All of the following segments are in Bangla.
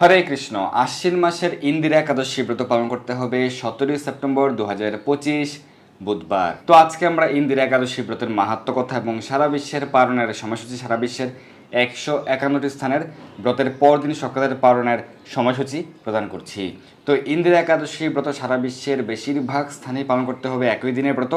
হরে কৃষ্ণ, আশ্বিন মাসের ইন্দিরা একাদশী ব্রত পালন করতে হবে সতেরোই সেপ্টেম্বর দু হাজার পঁচিশ বুধবার। তো আজকে আমরা ইন্দিরা একাদশী ব্রতের মাহাত্ম কথা এবং সারা বিশ্বের পালনের সময়সূচি, সারা বিশ্বের একশো একান্নটি স্থানের ব্রতের পরদিন সকালের পালনের সময়সূচি প্রদান করছি। তো ইন্দিরা একাদশী ব্রত সারা বিশ্বের বেশিরভাগ স্থানেই পালন করতে হবে একই দিনের ব্রত,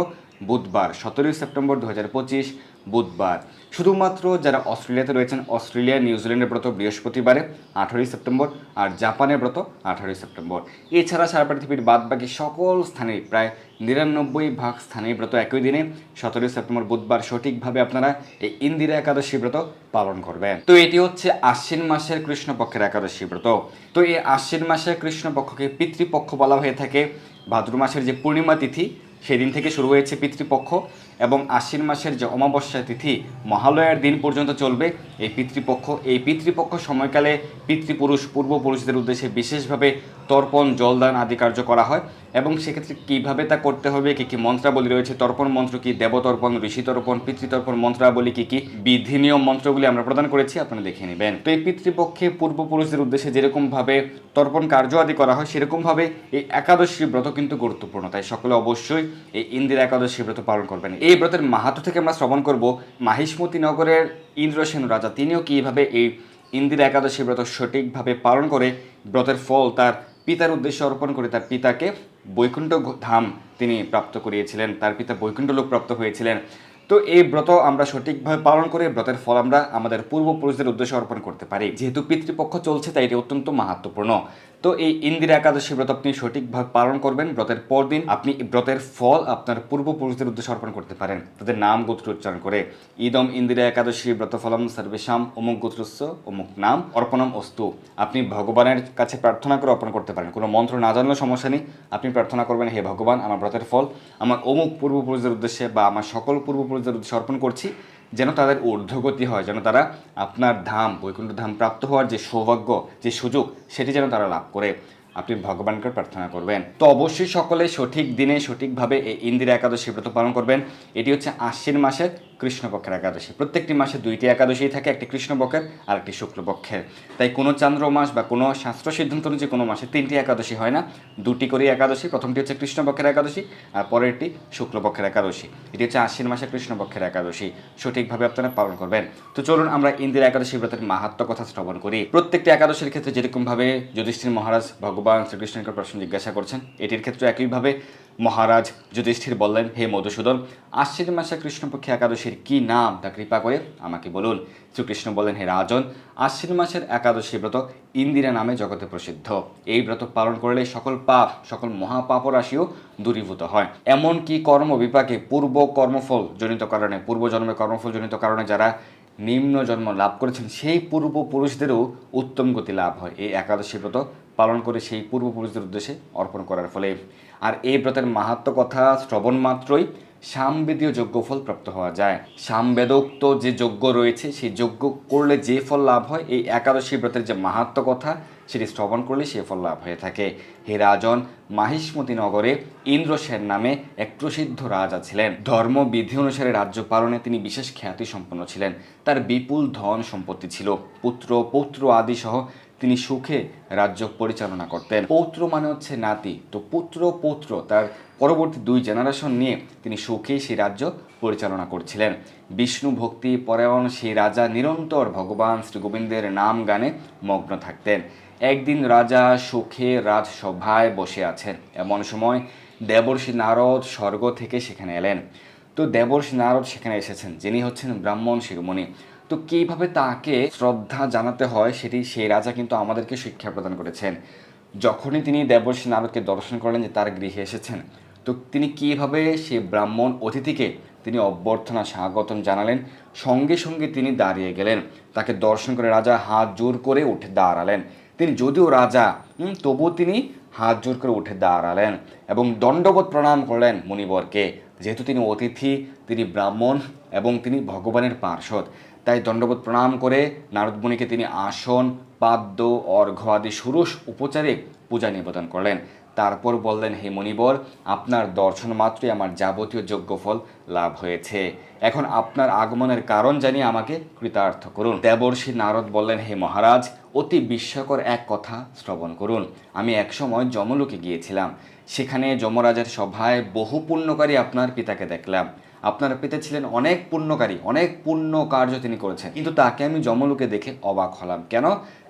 বুধবার, সতেরোই সেপ্টেম্বর দু হাজার পঁচিশ বুধবার। শুধুমাত্র যারা অস্ট্রেলিয়াতে রয়েছেন, অস্ট্রেলিয়া নিউজিল্যান্ডের ব্রত বৃহস্পতিবারে আঠারোই সেপ্টেম্বর আর জাপানের ব্রত আঠারোই সেপ্টেম্বর। এছাড়া সারা পৃথিবীর বাদ বাকি সকল স্থানেই প্রায় নিরানব্বই ভাগ স্থানীয় ব্রত একই দিনে। সতেরোই সেপ্টেম্বর বুধবার সঠিকভাবে আপনারা এই ইন্দিরা একাদশী ব্রত পালন করবেন। তো এটি হচ্ছে আশ্বিন মাসের কৃষ্ণপক্ষের একাদশী ব্রত। তো এই আশ্বিন মাসের কৃষ্ণপক্ষকে পিতৃপক্ষ বলা হয়ে থাকে। ভাদ্র মাসের যে পূর্ণিমা তিথি, সেদিন থেকে শুরু হয়েছে পিতৃপক্ষ। এবং আশ্বিন মাসের যে অমাবস্যা তিথি, মহালয়ার দিন পর্যন্ত চলবে। এই পিতৃপক্ষ এই পিতৃপক্ষ সময়কালে পিতৃপুরুষ, পূর্বপুরুষদের উদ্দেশ্যে বিশেষভাবে তর্পণ, জলদান আদি কার্য করা হয় এবং সেক্ষেত্রে কীভাবে তা করতে হবে, কী কী মন্ত্রাবলী রয়েছে, তর্পণ মন্ত্র কী, দেবতর্পণ ঋষি তর্পণ পিতৃতর্পণ মন্ত্রাবলী কী কী বিধি নিয়ম মন্ত্রগুলি আমরা প্রদান করেছি, আপনারা দেখে নেবেন। তো এই পিতৃপক্ষে পূর্বপুরুষদের উদ্দেশ্যে যেরকমভাবে তর্পণ কার্য আদি করা হয়, সেরকমভাবে এই একাদশী ব্রত কিন্তু গুরুত্বপূর্ণ। তাই সকলে অবশ্যই এই ইন্দিরা একাদশী ব্রত পালন করবেন। এই ব্রতের মাহাত্ম থেকে আমরা শ্রবণ করব মাহিষ্মতি নগরের ইন্দ্রসেন রাজা। তিনিও কীভাবে এই ইন্দিরা একাদশী ব্রত সঠিকভাবে পালন করে ব্রতের ফল তার পিতার উদ্দেশ্যে অর্পণ করে তার পিতাকে বৈকুণ্ঠ ধাম তিনি প্রাপ্ত করিয়েছিলেন, তার পিতা বৈকুণ্ঠ লোক প্রাপ্ত হয়েছিলেন। তো এই ব্রত আমরা সঠিকভাবে পালন করে ব্রতের ফল আমরা আমাদের পূর্বপুরুষদের উদ্দেশ্যে অর্পণ করতে পারি। যেহেতু পিতৃপক্ষ চলছে, তাই এটি অত্যন্ত মাহাত্মপূর্ণ। তো এই ইন্দিরা একাদশী ব্রত আপনি সঠিকভাবে পালন করবেন। ব্রতের পরদিন আপনি ব্রতের ফল আপনার পূর্বপুরুষদের উদ্দেশ্যে অর্পণ করতে পারেন। তাদের নাম গোত্র উচ্চারণ করে, ইদম ইন্দিরা একাদশী ব্রতফলম সর্বেশাম অমুক গোত্রস্য অমুক নাম অর্পণম অস্তু। আপনি ভগবানের কাছে প্রার্থনা করে অর্পণ করতে পারেন। কোনো মন্ত্র না জানলেও সমস্যা নেই। আপনি প্রার্থনা করবেন, হে ভগবান, আমার ব্রতের ফল, আমার অমুক পূর্বপুরুষদের উদ্দেশ্যে বা আমার সকল পূর্বপুরুষদের উদ্দেশ্যে অর্পণ করছি। যেন তাদের ঊর্ধ্বগতি হয়, যেন তারা আপনার ধাম, বৈকুণ্ঠ ধাম প্রাপ্ত হওয়ার যে সৌভাগ্য, যে সুযোগ, সেটি যেন তারা লাভ করে। আপনি ভগবানকে প্রার্থনা করবেন। তো অবশ্যই সকলে সঠিক দিনে সঠিকভাবে এই ইন্দিরা একাদশী ব্রত পালন করবেন। এটি হচ্ছে আশ্বিন মাসের কৃষ্ণপক্ষের একাদশী। প্রত্যেকটি মাসে দুইটি একাদশী থাকে, একটি কৃষ্ণপক্ষের আর একটি শুক্লপক্ষের। তাই কোনো চান্দ্র মাস বা কোনো শাস্ত্র সিদ্ধান্ত অনুযায়ী কোনো মাসে তিনটি একাদশী হয় না। দুটি করে একাদশী, প্রথমটি হচ্ছে কৃষ্ণপক্ষের একাদশী আর পরেরটি শুক্লপক্ষের একাদশী। এটি হচ্ছে আশ্বিন মাসের কৃষ্ণপক্ষের একাদশী। সঠিকভাবে আপনারা পালন করবেন। তো চলুন আমরা ইন্দিরা একাদশী ব্রতের মাহাত্ম কথা শ্রবণ করি। প্রত্যেকটি একাদশীর ক্ষেত্রে যেরকমভাবে যুধিষ্ঠির মহারাজ ভগবান শ্রীকৃষ্ণকে প্রশ্ন জিজ্ঞাসা করছেন। এটির ক্ষেত্রে একইভাবে মহারাজ যুধিষ্ঠির বললেন, হে মধুসূদন, আশ্বিন মাসে কৃষ্ণপক্ষে একাদশীর কি নাম? তা কৃপা করে আমাকে বলুন। শ্রীকৃষ্ণ বললেন, হে রাজন, আশ্বিন মাসের একাদশী ব্রত ইন্দিরা নামে জগতে প্রসিদ্ধ। এই ব্রত পালন করলে সকল পাপ, সকল মহাপাপ রাশিও দূরীভূত হয়। এমন কি কর্ম বিপাকে পূর্ব কর্মফল জনিত কারণে পূর্বজন্মের কর্মফল জনিত কারণে যারা নিম্ন জন্ম লাভ করেছেন, সেই পূর্বপুরুষদেরও উত্তম গতি লাভ হয়। এই একাদশী ব্রত পালন করে সেই পূর্বপুরুষদের উদ্দেশ্যে অর্পণ করার ফলে। আর এই ব্রতের মাহাত্ম কথা শ্রবণ মাত্রই সামবেদীয় যজ্ঞফল প্রাপ্ত হওয়া যায়। সামবেদোক্ত যে যজ্ঞ রয়েছে, সেই যজ্ঞ করলে যে ফল লাভ হয়, এই একাদশী ব্রতের যে মাহাত্ম কথা, সেটি শ্রবণ করলে সে ফল লাভ হয়ে থাকে। হে রাজন, মাহিষ্মতি নগরে ইন্দ্রসেন নামে এক প্রসিদ্ধ রাজা ছিলেন। ধর্ম বিধি অনুসারে রাজ্য পালনে তিনি বিশেষ খ্যাতি সম্পন্ন ছিলেন। তার বিপুল ধন সম্পত্তি ছিল। পুত্র, পৌত্র আদি সহ তিনি সুখে রাজ্য পরিচালনা করতেন। পৌত্র মানে হচ্ছে নাতি। তো পুত্র পৌত্র, তার পরবর্তী দুই জেনারেশন নিয়ে তিনি সুখে সেই রাজ্য পরিচালনা করছিলেন। বিষ্ণু ভক্তি পরায়ণ সেই রাজা নিরন্তর ভগবান শ্রী গোবিন্দের নাম গানে মগ্ন থাকতেন। একদিন রাজা সুখে রাজসভায় বসে আছেন। এমন সময় দেবর্ষি নারদ স্বর্গ থেকে সেখানে এলেন। তো দেবর্ষি নারদ সেখানে এসেছেন। যিনি হচ্ছেন ব্রাহ্মণ শিরোমণি। তো কীভাবে তাকে শ্রদ্ধা জানাতে হয় সেটি সেই রাজা কিন্তু আমাদেরকে শিক্ষা প্রদান করেছেন। যখনই তিনি দেবর্ষি নারদকে দর্শন করলেন যে তার গৃহে এসেছেন, তো তিনি কীভাবে সে ব্রাহ্মণ অতিথিকে তিনি অভ্যর্থনা, স্বাগতম জানালেন, সঙ্গে সঙ্গে তিনি দাঁড়িয়ে গেলেন। তাকে দর্শন করে রাজা হাত জোর করে উঠে দাঁড়ালেন। তিনি যদিও রাজা তবুও তিনি হাত জোর করে উঠে দাঁড়ালেন এবং দণ্ডবোধ প্রণাম করলেন মুনিবরকে। যেহেতু তিনি অতিথি, তিনি ব্রাহ্মণ এবং তিনি ভগবানের পার্শ্বদ। তাই দণ্ডবোধ প্রণাম করে নারদমুনিকে তিনি আসন, পাদ্য, অর্ঘ্য আদি সুরুষ উপচারে পূজা নিবেদন করলেন। তারপর বললেন, হে মণিবর, আপনার দর্শন মাত্রই আমার যাবতীয় যোগ্যফল লাভ হয়েছে। এখন আপনার আগমনের কারণ জানিয়ে আমাকে কৃতার্থ করুন। দেবর্ষি নারদ বললেন, হে মহারাজ, অতি বিস্ময়কর এক কথা শ্রবণ করুন। আমি একসময় যমলোকে গিয়েছিলাম। সেখানে যমরাজের সভায় বহু পুণ্যকারী আপনার পিতাকে দেখলাম। আপনার পিতা ছিলেন অনেক পুণ্যকারী, অনেক পুণ্য কার্য তিনি করেছেন। কিন্তু তাকে আমি যমলোকে দেখে অবাক হলাম। কেন?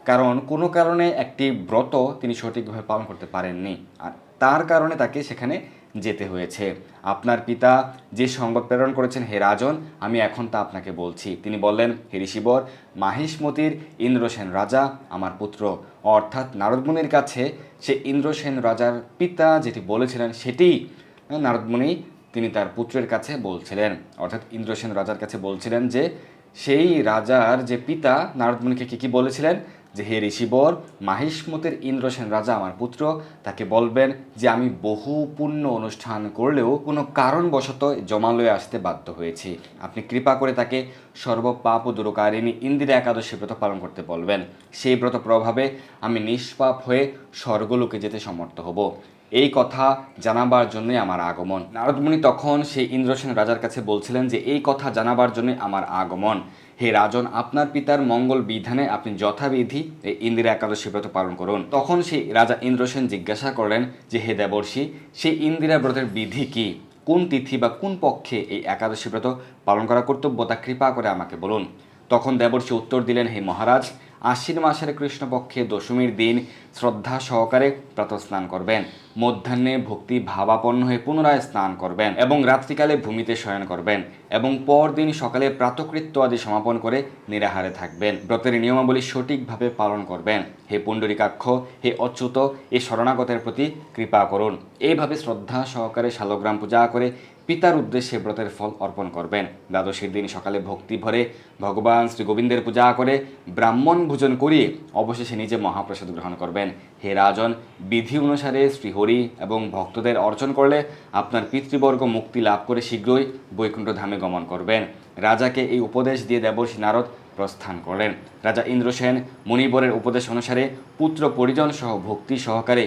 কারণ কোনো কারণে একটি ব্রত তিনি সঠিকভাবে পালন করতে পারেননি। আর তার কারণে তাকে সেখানে যেতে হয়েছে। আপনার পিতা যে সংবাদ প্রেরণ করেছেন, হে রাজন, আমি এখন তা আপনাকে বলছি। তিনি বললেন, হে ঋষিবর, মাহিষ্মতির ইন্দ্রসেন রাজা আমার পুত্র। অর্থাৎ নারদমুনির কাছে সে ইন্দ্রসেন রাজার পিতা যেটি বলেছিলেন, সেটি নারদমুনি তিনি তার পুত্রের কাছে বলছিলেন, অর্থাৎ ইন্দ্রসেন রাজার কাছে বলছিলেন যে, সেই রাজার যে পিতা নারদমুনিকে কি কি বলেছিলেন? যে, হে ঋষিবর, মাহিষ্মতের ইন্দ্রসেন রাজা আমার পুত্র, তাকে বলবেন যে, আমি বহু পুণ্য অনুষ্ঠান করলেও কোনো কারণবশত জমালয়ে আসতে বাধ্য হয়েছি। আপনি কৃপা করে তাকে সর্বপাপ ও দুরকারিণী ইন্দিরা একাদশী ব্রত পালন করতে বলবেন। সেই ব্রত প্রভাবে আমি নিষ্পাপ হয়ে স্বর্গলোকে যেতে সমর্থ হব। এই কথা জানাবার জন্যই আমার আগমন। নারদমুনি তখন সেই ইন্দ্রসেন রাজার কাছে বলছিলেন যে, এই কথা জানাবার জন্যই আমার আগমন। হে রাজন, আপনার পিতার মঙ্গল বিধানে আপনি যথাবিধি এই ইন্দিরা একাদশী ব্রত পালন করুন। তখন সেই রাজা ইন্দ্রসেন জিজ্ঞাসা করলেন যে, হে দেবর্ষি সেই ইন্দিরা ব্রতের বিধি কি? কোন তিথি বা কোন পক্ষে এই একাদশী ব্রত পালন করা কর্তব্য? তা কৃপা করে আমাকে বলুন। তখন দেবর্ষি উত্তর দিলেন, হে মহারাজ আশ্বিন মাসের কৃষ্ণপক্ষে দশমীর দিন শ্রদ্ধা সহকারে প্রাতঃস্নান করবেন। মধ্যাহ্নে ভক্তি ভাবাপন্ন হয়ে পুনরায় স্নান করবেন এবং রাত্রিকালে ভূমিতে শয়ন করবেন এবং পরদিন সকালে প্রাতকৃত্য আদি সমাপন করে নিরাহারে থাকবেন। ব্রতের নিয়মাবলী সঠিকভাবে পালন করবেন। হে পুণ্ডরিকাক্ষ, হে অচ্যুত, এ শরণাগতের প্রতি কৃপা করুন। এইভাবে শ্রদ্ধা সহকারে শালগ্রাম পূজা করে পিতার উদ্দেশ্যে ব্রতের ফল অর্পণ করবেন। দ্বাদশীর দিন সকালে ভক্তি ভরে ভগবান শ্রী গোবিন্দের পূজা করে ব্রাহ্মণ ভোজন করিয়ে অবশেষে নিজে মহাপ্রসাদ গ্রহণ করবেন। হে রাজন, বিধি অনুসারে শ্রীহরি এবং ভক্তদের অর্জন করলে আপনার পিতৃবর্গ মুক্তি লাভ করে শীঘ্রই বৈকুণ্ঠধামে গমন করবেন। রাজাকে এই উপদেশ দিয়ে দেবর্ষী নারদ প্রস্থান করলেন। রাজা ইন্দ্রসেন মুনিবরের উপদেশ অনুসারে পুত্র পরিজন সহ ভক্তি সহকারে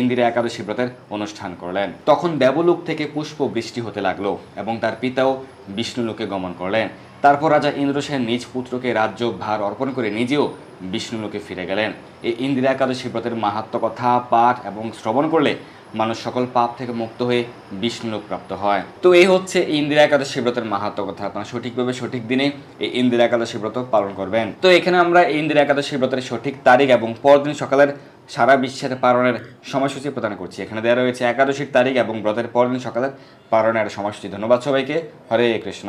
ইন্দিরা একাদশী ব্রতের অনুষ্ঠান করলেন। তখন দেবলোক থেকে পুষ্প বৃষ্টি হতে লাগল এবং তার পিতাও বিষ্ণুলোকে গমন করলেন। তারপর রাজা ইন্দ্রসেন নিজ পুত্রকে রাজ্য ভার অর্পণ করে নিজেও বিষ্ণুলোকে ফিরে গেলেন। এই ইন্দিরা একাদশী ব্রতের মাহাত্ম কথা, পাঠ এবং শ্রবণ করলে মানুষ সকল পাপ থেকে মুক্ত হয়ে বিষ্ণুলোক প্রাপ্ত হয়। তো এই হচ্ছে ইন্দিরা একাদশী ব্রতের মাহাত্ম কথা। আপনারা সঠিকভাবে সঠিক দিনে এই ইন্দিরা একাদশী ব্রত পালন করবেন। তো এখানে আমরা ইন্দিরা একাদশী ব্রতের সঠিক তারিখ এবং পরদিন সকালের সারা বিশ্বের পালনের সময়সূচি প্রদান করছি। এখানে দেওয়া রয়েছে একাদশীর তারিখ এবং ব্রতের পরদিন সকালের পালনের সময়সূচি। ধন্যবাদ সবাইকে। হরে কৃষ্ণ।